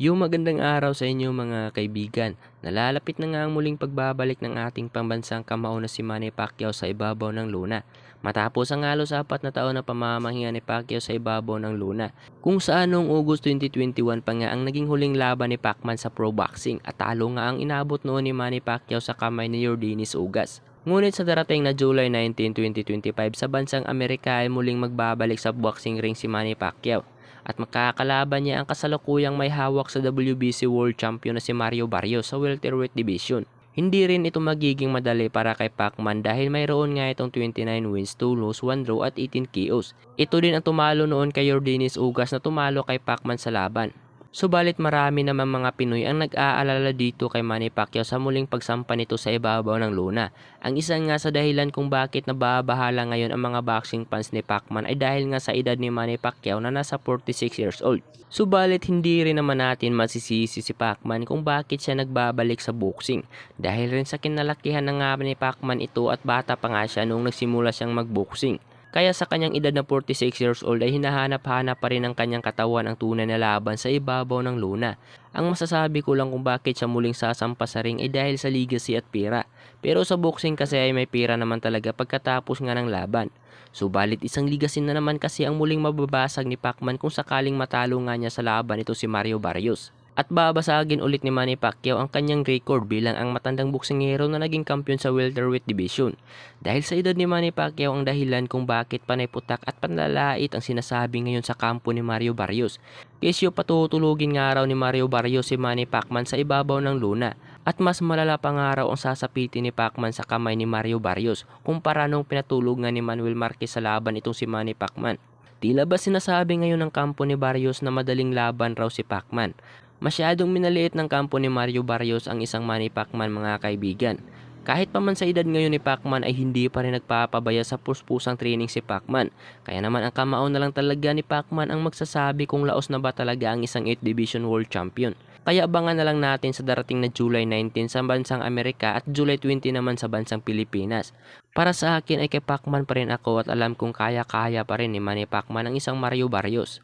Yung magandang araw sa inyo mga kaibigan. Nalalapit na nga ang muling pagbabalik ng ating pambansang kamao na si Manny Pacquiao sa ibabaw ng luna. Matapos ang halos apat na taon na pamamahinga ni Pacquiao sa ibabaw ng luna, kung saan noong August 2021 pa nga ang naging huling laban ni Pacman sa pro boxing at talo nga ang inabot noon ni Manny Pacquiao sa kamay ni Yordenis Ugas. Ngunit sa darating na July 19, 2025 sa bansang Amerika ay muling magbabalik sa boxing ring si Manny Pacquiao at makakalaban niya ang kasalukuyang may hawak sa WBC World Champion na si Mario Barrios sa welterweight division. Hindi rin ito magiging madali para kay Pacman dahil mayroon nga itong 29 wins, 2 lose, 1 draw at 18 KOs. Ito din ang tumalo noon kay Yordenis Ugas na tumalo kay Pacman sa laban. Subalit marami naman mga Pinoy ang nag-aalala dito kay Manny Pacquiao sa muling pagsampa nito sa ibabaw ng luna. Ang isa nga sa dahilan kung bakit nababahala ngayon ang mga boxing fans ni Pacman ay dahil nga sa edad ni Manny Pacquiao na nasa 46 years old. Subalit hindi rin naman natin masisisi si Pacman kung bakit siya nagbabalik sa boxing. Dahil rin sa kinalakihan na nga ni Pacman ito at bata pa nga siya noong nagsimula siyang magboxing. Kaya sa kanyang edad na 46 years old ay hinahanap-hanap pa rin ng kanyang katawan ang tunay na laban sa ibabaw ng luna. Ang masasabi ko lang kung bakit siya muling sasampa sa ring ay dahil sa legacy at pera. Pero sa boxing kasi ay may pera naman talaga pagkatapos nga ng laban. Subalit isang legacy na naman kasi ang muling mababasag ni Pacman kung sakaling matalo nga niya sa laban ito si Mario Barrios. At babasagin ulit ni Manny Pacquiao ang kanyang record bilang ang matandang boksingero na naging kampiyon sa welterweight division. Dahil sa edad ni Manny Pacquiao ang dahilan kung bakit panay putak at panlalait ang sinasabi ngayon sa kampo ni Mario Barrios. Kesyo patutulugin nga raw ni Mario Barrios si Manny Pacman sa ibabaw ng luna. At mas malala pa nga raw ang sasapitin ni Pacman sa kamay ni Mario Barrios kumpara nung pinatulog nga ni Manuel Marquez sa laban itong si Manny Pacman. Tila ba sinasabi ngayon ng kampo ni Barrios na madaling laban raw si Pacman? Masyadong minaliit ng kampo ni Mario Barrios ang isang Manny Pacman mga kaibigan. Kahit pa man sa edad ngayon ni Pacman ay hindi pa rin nagpapabaya sa puspusang training si Pacman. Kaya naman ang kamao na lang talaga ni Pacman ang magsasabi kung laos na ba talaga ang isang 8 Division World Champion. Kaya abangan na lang natin sa darating na July 19 sa bansang Amerika at July 20 naman sa bansang Pilipinas. Para sa akin ay kay Pacman pa rin ako at alam kong kaya-kaya pa rin ni Manny Pacman ang isang Mario Barrios.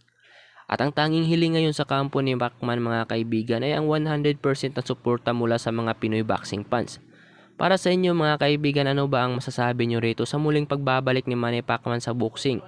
At ang tanging hiling ngayon sa kampo ni Pacman mga kaibigan ay ang 100% na suporta mula sa mga Pinoy boxing fans. Para sa inyo mga kaibigan, ano ba ang masasabi nyo rito sa muling pagbabalik ni Manny Pacman sa boxing?